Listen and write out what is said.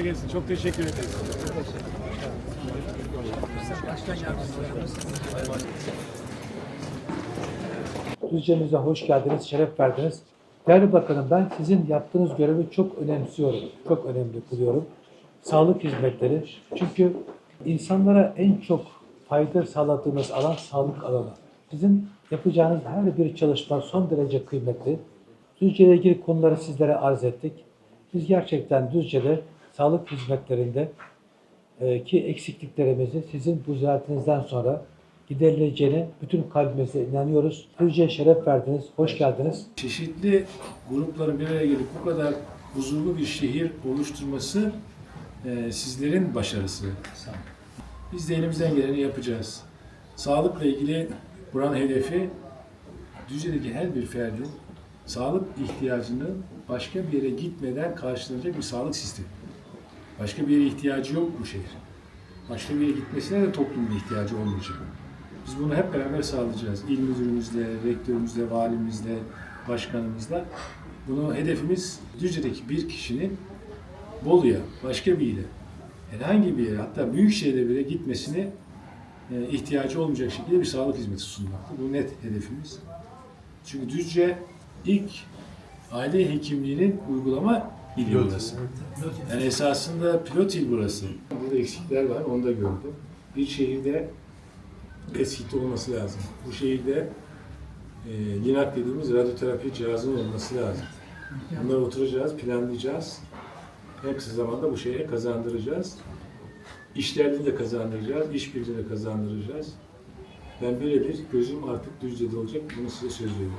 gelsin. Çok teşekkür ederiz. Düzce'mize hoş geldiniz, şeref verdiniz. Değerli Bakanım ben sizin yaptığınız görevi çok önemsiyorum, çok önemli buluyorum. Sağlık hizmetleri. Çünkü insanlara en çok fayda sağladığınız alan sağlık alanı. Sizin yapacağınız her bir çalışma son derece kıymetli. Düzce ile ilgili konuları sizlere arz ettik. Biz gerçekten Düzce'de sağlık hizmetlerinde e, ki eksikliklerimizi sizin bu ziyaretinizden sonra giderileceğine bütün kalbimizle inanıyoruz. Düzce'ye şeref verdiniz, hoş geldiniz. Çeşitli grupların bir araya gelip bu kadar huzurlu bir şehir oluşturması e, sizlerin başarısı. Biz de elimizden geleni yapacağız. Sağlıkla ilgili buranın hedefi Düzce'deki her bir ferdin sağlık ihtiyacını başka bir yere gitmeden karşılanacak bir sağlık sistemi. Başka bir yere ihtiyacı yok bu şehir. Başka bir yere gitmesine de toplumun ihtiyacı olmayacak. Biz bunu hep beraber sağlayacağız. İl müdürümüzle, rektörümüzle, valimizle, başkanımızla. Bunu hedefimiz Düzce'deki bir kişinin Bolu'ya, başka bir ile, herhangi bir yere, hatta büyük şehirde bile gitmesine e, ihtiyacı olmayacak şekilde bir sağlık hizmeti sunmaktır. Bu net hedefimiz. Çünkü Düzce ilk aile hekimliğinin uygulama ili burası. Yani esasında pilot il burası. Burada eksikler var, onu da gördüm. Bir şehirde eskikli olması lazım. Bu şehirde e, LINAK dediğimiz radyoterapi cihazının olması lazım. Bunları oturacağız, planlayacağız. En kısa zamanda bu şehre kazandıracağız. İşlerini de kazandıracağız, işbirliğini de kazandıracağız. Ben birebir gözüm artık Düzce'de olacak, bunu size söz veriyorum.